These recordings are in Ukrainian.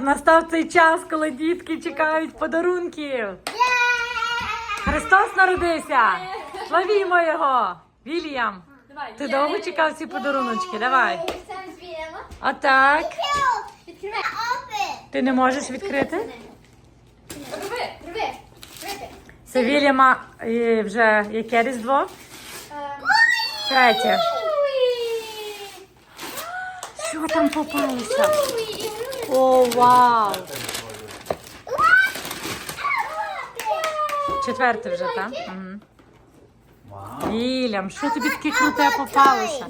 Настав цей час, коли дітки чекають подарунків. Христос народився! Славімо його! Вільям! Ти довго чекав ці подаруночки? Давай. Зберемо. Отак. Ти не можеш відкрити? Це Вільяма е, вже яке різдво? Третє. Що там попалося? О, вау! Четверте вже, так? Угу. Вільям, що тобі таке круте попалося?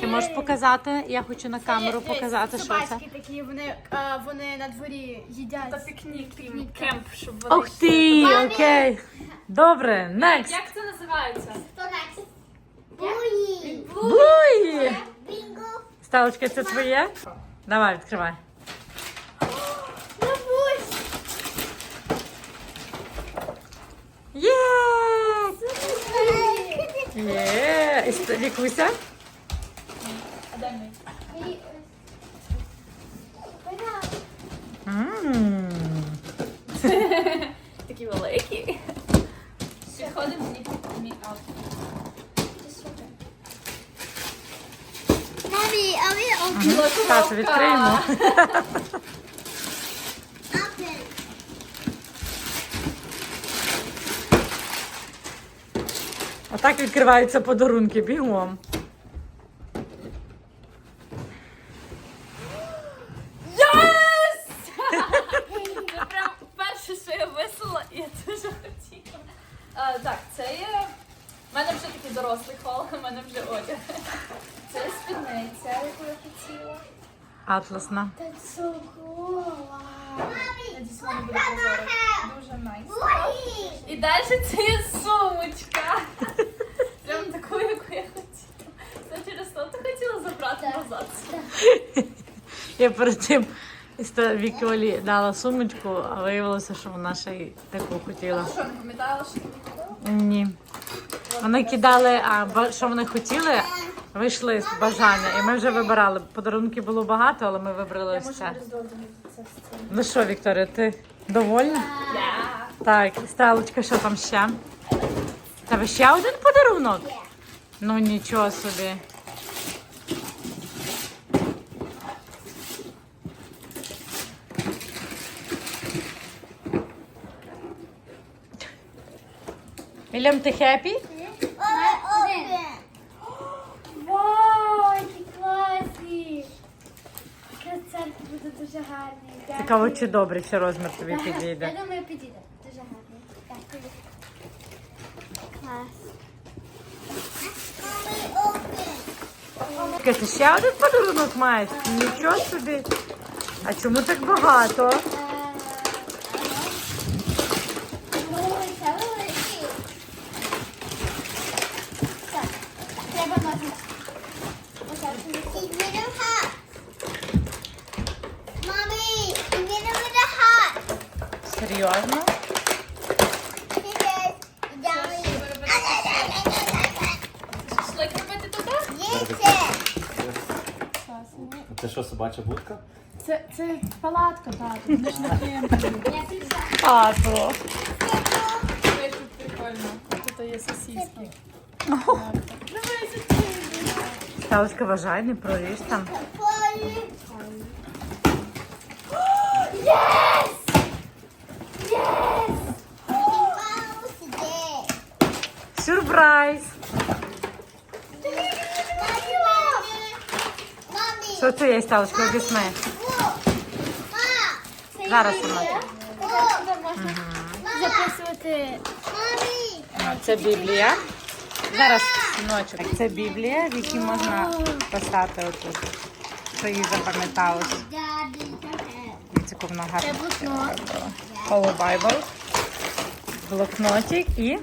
Ти можеш показати? Я хочу на камеру показати, що це. Собачки такі, вони, а, вони на дворі їдять. Та пікнік, пікнік, кемп, щоб вони... Ух ти, окей. Добре, next. Як це називається? Хто next? Буї. Буй! Бінго. Сталочка, це твоє? Давай, відкривай. Бабусь. Є! Є! І ст- Вікуся? А дай мені. М. Такі великі. Підходимо і мій аутфіт. Мамі, а ви open. Тато, відкриємо. Open. Отак відкриваються подарунки бігом. Це прям перше, що я висула, і я дуже хотіла. А, так, це є. У мене вже такий дорослий хол, у мене вже одяг. Це спідниця, яку я хотіла. Атласна. That's so cool. Wow. Надіюсь, вона буде позором. Дуже найс. Буї. І далі це є сумочка. Прям таку, яку я хотіла. Це через то ти хотіла забрати назад. Я перед тим ста- Вікі Олі дала сумочку, а виявилося, що вона ще й таку хотіла. Що, не пам'ятала, що? Ні. Вони кидали, а що вони хотіли, вийшли з бажання. І ми вже вибирали. Подарунків було багато, але ми вибрали ось це. Ну що, Вікторія, ти довольна? Так, Стелочка, що там ще? Тебе ще один подарунок? Ну нічого собі. Вільям, ти хеппі? Вау, які класні! Концерт буде дуже гарний. Цікаво, чи добре, чи розмір тобі підійде. Я думаю, підійде. Дуже гарний. Дякую. Клас. Ти ще один подарунок маєш? Нічого собі. А чому так багато? Серйозно? Шашлик робити туди? Це що, собача будка? Це, це палатка, так. Вони ж. Тато. Тут прикольно. Тут є сосиски. Сталочка, вважай, не проріж там. Yes! Сюрприз! Що це є, Сталочка, об'ясни. Зараз вона. Записувати Це Біблія. Зараз, синочок, це Біблія, в якій можна писати отут. Що їй запам'яталось. Це робила. Hello Bible. Блокнотик і,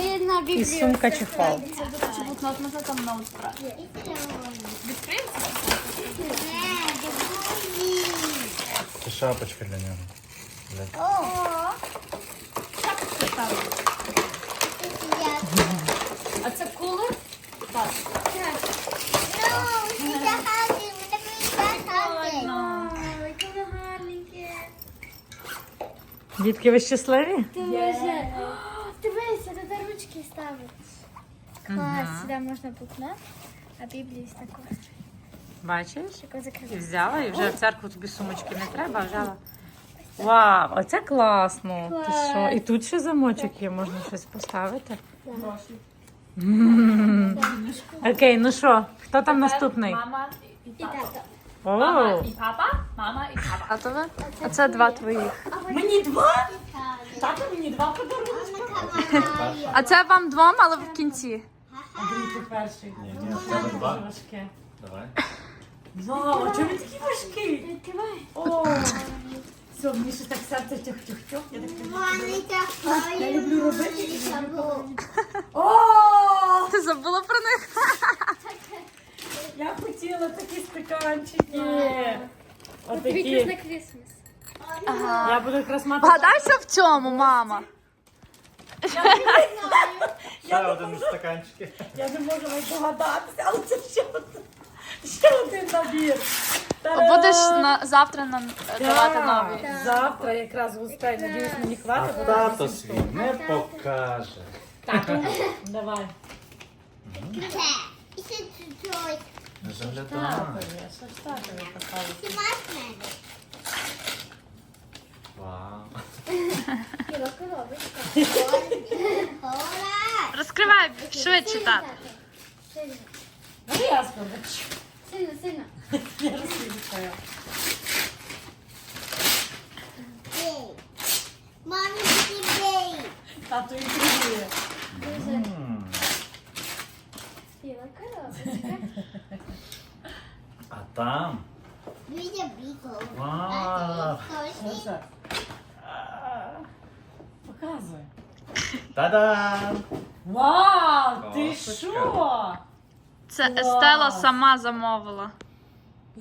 Це є на і сумка чехол. Це, до речі, блокнот можна там ноут брати. Це шапочка для нього. А це кулер? Так. No, she's a house. We're gonna be a house. Ой, яка вона Дітки, ви щасливі? Дуже. Сюди можна блокнот, а Біблію ось таку. Бачиш? Таку І закривати. взяла, і вже в церкву тобі сумочки не треба, а взяла. Вау, оце класно. Ти що? І тут ще замочок є, можна щось поставити. М. Окей, ну що, хто там наступний? Мама і, і І тато. тато. Мама О, і папа, мама і папа. А то ви? А це два твоїх. мені два? Тато мені два подарунки. А це вам двом, але в кінці. Андрій, ти перший. Ні, ні, в тебе два. Дуже важке. Давай. Вау, а чому він такий важкий? Відкривай. О, все, мені щось так серце тюх-тюх-тюх. Я так Мамі такою. Я люблю робити. О, Ти забула про них? я хотіла такі стаканчики. Отакі. на Крісмас. Я буду якраз мати. Вгадай, що в цьому, мама. Ще один стаканчик. Я не можу навіть догадатися, але це ще один, ще один набір. Та-дам! Будеш на завтра нам е, давати Так, нові. Завтра якраз гостей. Надіюсь, мені А хватить. бо тато свій не покаже. Давай. І ще чуть-чуть. Не. Ти? Вау. Розкривай швидше, тато. Сильно, Ну, я скажу. сильно, сильно. Я. Бей. Мамі, ти бей. Тато інтригує. Кіло коробочка. А там. Вітя біко. Вау. Показуй. Та-дам! Вау, ти Косточка. що? Це Клас. Естела сама замовила. І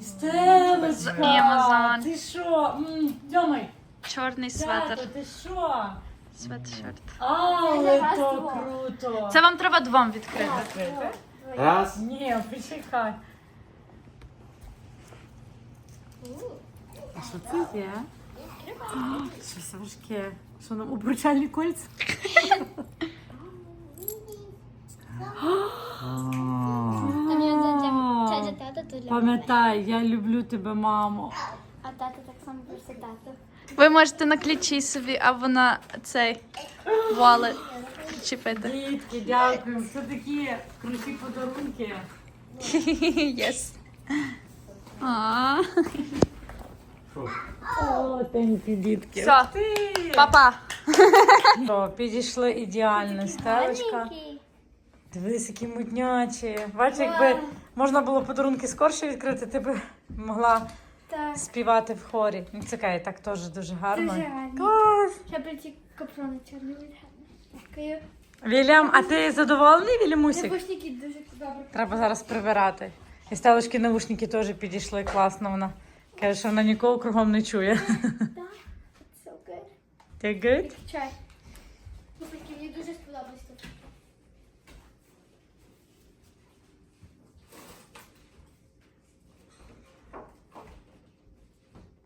ти що? М, Дьомай, Чорний тато, светр. ти що? Светшорт. Але то круто. Це вам треба двом відкрити. Відкрити? Раз. Ні, почекай. А що це є? Щось важке. Що нам обручальні кольця? Там є дядя тата, то для мене. Пам'ятай, я люблю тебе, мамо. А тато так само просить тато. Ви можете на ключі собі, або на цей вали причепити. Дітки, дякую. Це такі круті подарунки. Єс. А. О, дітки. Все. Папа. Що, підійшли ідеально, стелечка. Дивись, які мутнячі. Бачиш, якби можна було подарунки скорше відкрити, ти б могла Так. співати в хорі. Ну, Це так теж дуже гарно. Дуже гарно. Клас! Ще прийти капрони чорний. Дякую. Вільям, а ти задоволений, Вільямусік? Навушники дуже добре. Треба зараз прибирати. І стелочки наушники теж підійшли класно. Вона каже, що вона нікого кругом не чує. Так. So good. Ти good? Чай. Слухайте, мені дуже сподобалось тут.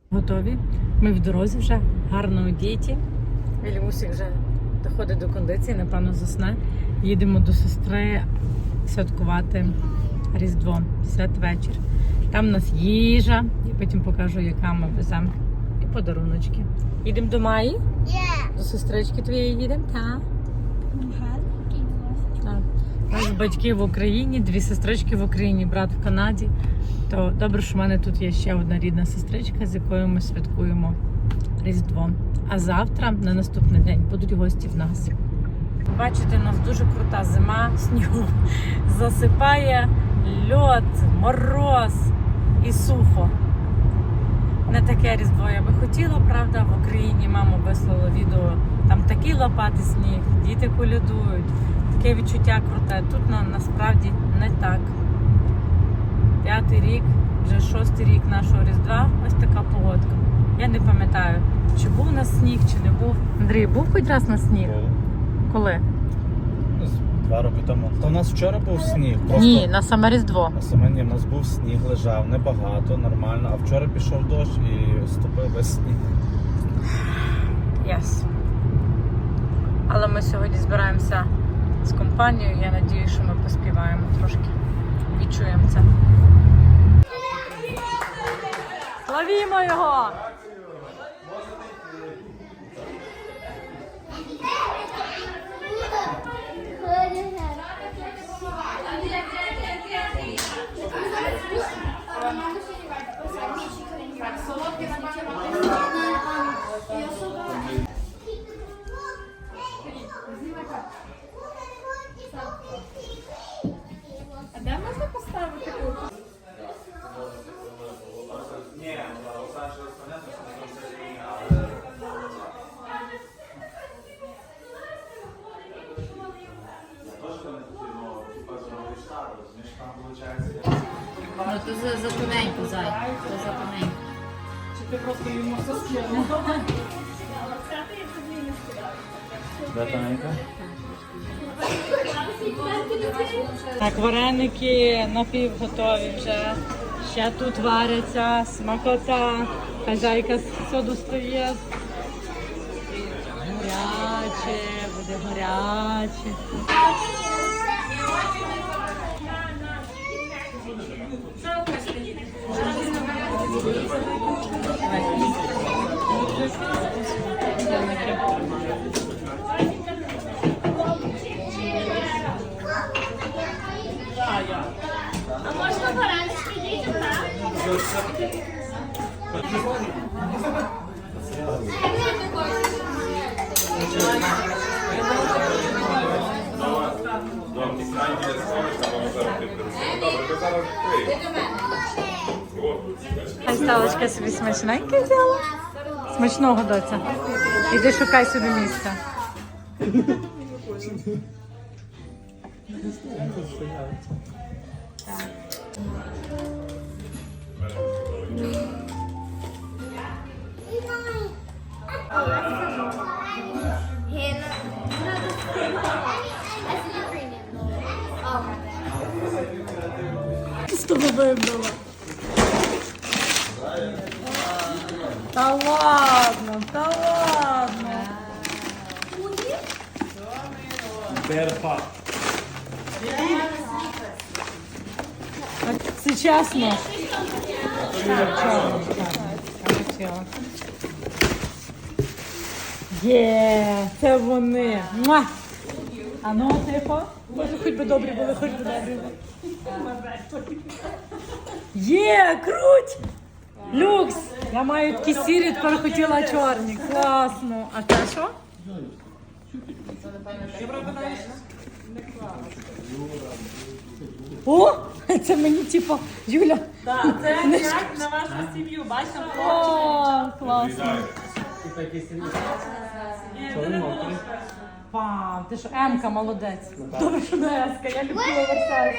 Готові. Ми в дорозі вже гарно одіті. Вільямусик вже доходить до кондиції, напевно, засне. Їдемо до сестри святкувати Різдво, святвечір. Там у нас їжа, я потім покажу, яка ми веземо. І подаруночки. Їдемо до Маї? Yeah. До сестрички твоєї їдемо? Так. Так. У нас батьки в Україні, дві сестрички в Україні, брат в Канаді. То добре, що в мене тут є ще одна рідна сестричка, з якою ми святкуємо Різдво. А завтра, на наступний день, будуть гості в нас. Бачите, у нас дуже крута зима, снігу засипає льод, мороз і сухо. Не таке різдво я би хотіла, правда, в Україні мама вислала відео. Там такий лопатий сніг, діти колядують, таке відчуття круте. Тут на, насправді не так. П'ятий рік, вже шостий рік нашого Різдва, ось така погодка. Я не пам'ятаю, чи був у нас сніг, чи не був. Андрій, був хоч раз на сніг? Коли? Два роки тому. То у нас вчора був сніг. Просто Ні, на саме Різдво. на саме ні, у нас був сніг, лежав небагато, нормально. А вчора пішов дощ і ступив весь сніг. Yes. Але ми сьогодні збираємося з компанією. Я надію, що ми поспіваємо трошки. Відчуємо це. Славімо його! Ну то за, за тоненьку, зай. То за тоненьку. Де тоненька? Так, вареники напівготові вже. Ще тут варяться, смакота. Хазяйка з соду стає. Гаряче, буде гаряче. А можна баранчики дітям, так? Хай ставочка собі смачненьке взяла. Смачного доця. Іди шукай собі місце. З тобою вибрала. Хотіла. Є, це вони. Муа! А ну, тихо. Боже, хоч би добрі були, хоч би добрі були. Є, круть! Люкс! Я маю такі сірі, тепер хотіла чорні. Класно. А це що? О, це мені типу, Юля. Так, це як на вашу сім'ю, бачите, О, класно. Ну, Пам, ти що Емка молодець. Ну, Добре, що не Еска, я люблю оверсайз.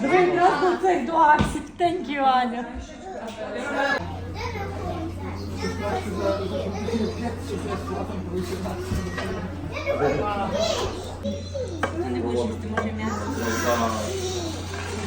Диви, на цих до Аксі, тенькі Аня. Ти не будеш їсти моє м'ясо.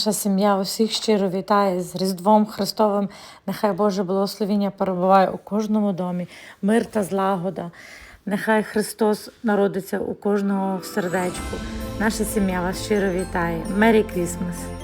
Наша сім'я усіх щиро вітає з Різдвом Христовим. Нехай Боже благословіння перебуває у кожному домі, мир та злагода. Нехай Христос народиться у кожного в сердечку. Наша сім'я вас щиро вітає. Мері Крісмас!